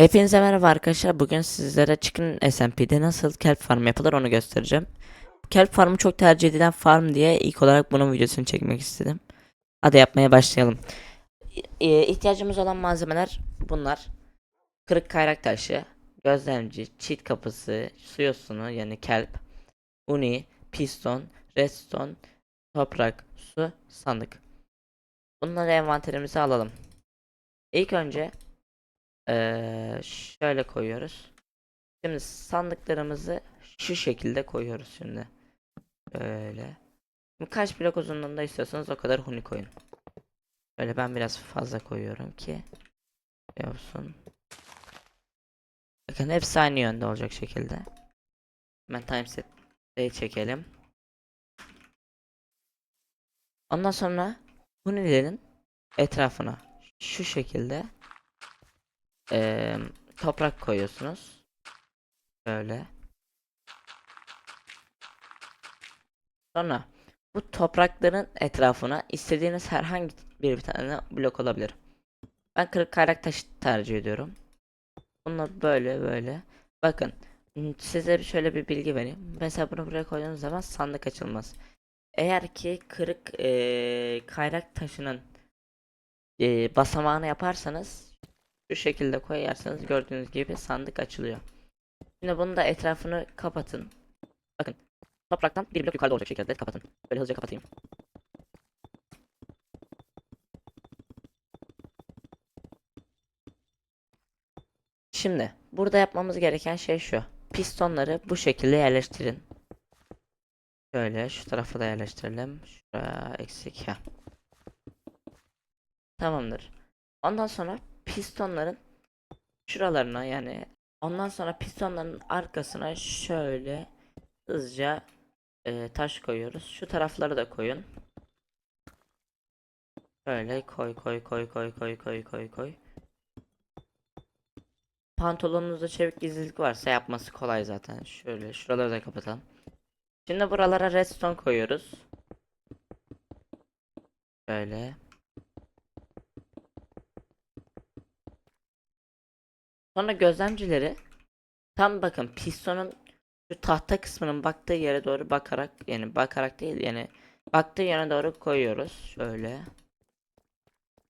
Hepinize merhaba arkadaşlar. Bugün sizlere Chicken SMP'de nasıl kelp farm yapılır onu göstereceğim. Kelp farmı çok tercih edilen farm diye ilk olarak bunun videosunu çekmek istedim. Hadi yapmaya başlayalım. İ- ihtiyacımız olan malzemeler bunlar. Kırık kayrak taşı, gözlemci, çit kapısı, su yosunu yani kelp, uni, piston, redstone, toprak, su, sandık. Bunları envanterimize alalım. İlk önce Eee, şöyle koyuyoruz. Şimdi sandıklarımızı şu şekilde koyuyoruz şimdi. Böyle. Kaç blok uzunluğunda istiyorsanız o kadar huni koyun. Böyle ben biraz fazla koyuyorum ki yapsın. Bakın hepsi aynı yönde olacak şekilde. Hemen timeset'e çekelim. Ondan sonra hunilerin etrafına şu şekilde eee, toprak koyuyorsunuz. Böyle. Sonra bu toprakların etrafına istediğiniz herhangi bir, tane blok olabilir. Ben kırık kayrak taş tercih ediyorum. Bunu böyle böyle. Bakın m, size şöyle bir bilgi vereyim. Mesela bunu buraya koyduğunuz zaman sandık açılmaz. Eğer ki kırık eee, kayrak taşının eee, basamağını yaparsanız şu şekilde koyarsanız gördüğünüz gibi sandık açılıyor. Şimdi bunu da etrafını kapatın. Bakın topraktan bir blok yukarıda olacak şekilde kapatın. Böyle hızlıca kapatayım. Şimdi burada yapmamız gereken şey şu. Pistonları bu şekilde yerleştirin. Şöyle şu tarafa da yerleştirelim. Şuraya eksik. Heh. Tamamdır. Ondan sonra pistonların şuralarına yani ondan sonra pistonların arkasına şöyle hızlıca e, taş koyuyoruz. Şu tarafları da koyun. Şöyle koy koy koy koy koy koy koy koy. Pantolonunuzda çevik gizlilik varsa yapması kolay zaten. Şöyle şuraları da kapatalım. Şimdi buralara redstone koyuyoruz. Şöyle. Sonra gözlemcileri tam bakın pistonun şu tahta kısmının baktığı yere doğru bakarak yani bakarak değil yani baktığı yöne doğru koyuyoruz. Şöyle.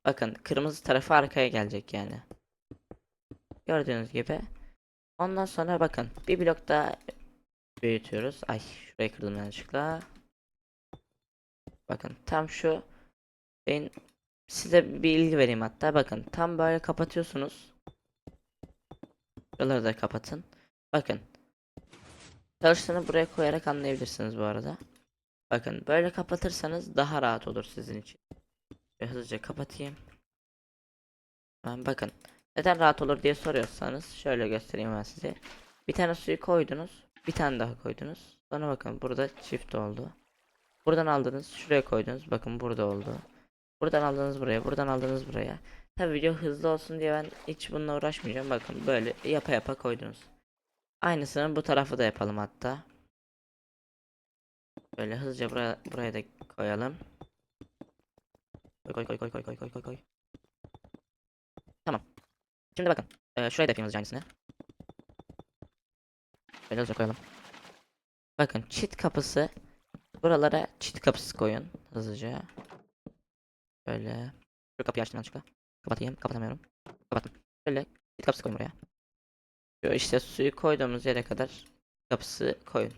Bakın kırmızı tarafı arkaya gelecek yani. Gördüğünüz gibi. Ondan sonra bakın bir blok daha büyütüyoruz. Ay şurayı kırdım yanlışlıkla. Bakın tam şu şeyin size bir bilgi vereyim hatta bakın tam böyle kapatıyorsunuz. Şuraları da kapatın. Bakın. Çalıştığını buraya koyarak anlayabilirsiniz bu arada. Bakın böyle kapatırsanız daha rahat olur sizin için. Şöyle hızlıca kapatayım. Ben bakın. Neden rahat olur diye soruyorsanız şöyle göstereyim ben size. Bir tane suyu koydunuz. Bir tane daha koydunuz. Sonra bakın burada çift oldu. Buradan aldınız şuraya koydunuz. Bakın burada oldu. Buradan aldınız buraya. Buradan aldınız buraya. Tabi video hızlı olsun diye ben hiç bununla uğraşmayacağım. Bakın böyle yapa yapa koydunuz. Aynısını bu tarafı da yapalım hatta. Böyle hızlıca buraya, buraya da koyalım. Koy koy koy koy koy koy koy koy. Tamam. Şimdi bakın. Ee, şuraya da yapayım hızlıca aynısını. Böyle hızlıca koyalım. Bakın çit kapısı. Buralara çit kapısı koyun. Hızlıca. Böyle. Şu kapıyı açtım yanlışlıkla. Kapatayım. Kapatamıyorum. Kapattım. Şöyle çit kapısı koyun buraya. Şu işte suyu koyduğumuz yere kadar kapısı koyun.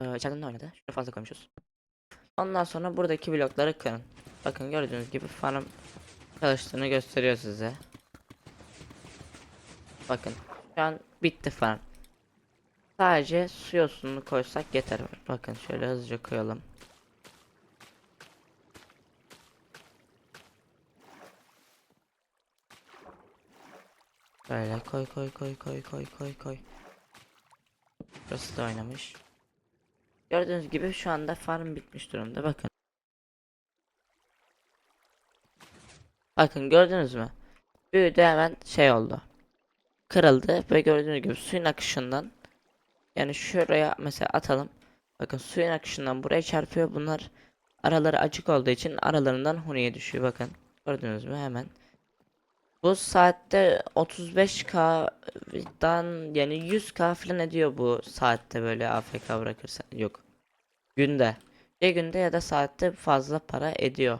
Ee, içeriden ne oynadı? Şunu fazla koymuşuz. Ondan sonra buradaki blokları kırın. Bakın gördüğünüz gibi farm çalıştığını gösteriyor size. Bakın şu an bitti farm. Sadece su yosununu koysak yeter. Bakın şöyle hızlıca koyalım. Böyle koy koy koy koy koy koy koy. Burası da oynamış. Gördüğünüz gibi şu anda farm bitmiş durumda bakın. Bakın gördünüz mü? Büyüdü hemen şey oldu. Kırıldı ve gördüğünüz gibi suyun akışından yani şuraya mesela atalım. Bakın suyun akışından buraya çarpıyor bunlar Araları açık olduğu için aralarından Huni'ye düşüyor bakın. Gördünüz mü hemen. Bu saatte 35K'dan yani 100K falan ediyor bu saatte böyle AFK bırakırsan. Yok. Günde. Ya günde ya da saatte fazla para ediyor.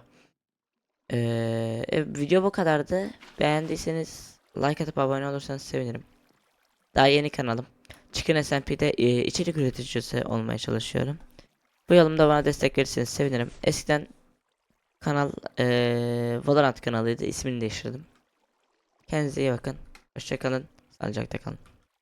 Ee, e, video bu kadardı. Beğendiyseniz like atıp abone olursanız sevinirim. Daha yeni kanalım. Çıkın SMP'de e, içerik üreticisi olmaya çalışıyorum. Bu yolumda bana destek verirseniz sevinirim. Eskiden kanal e, Valorant kanalıydı. İsmini değiştirdim. Kendinize iyi bakın. Hoşçakalın. Sağlıcakla kalın.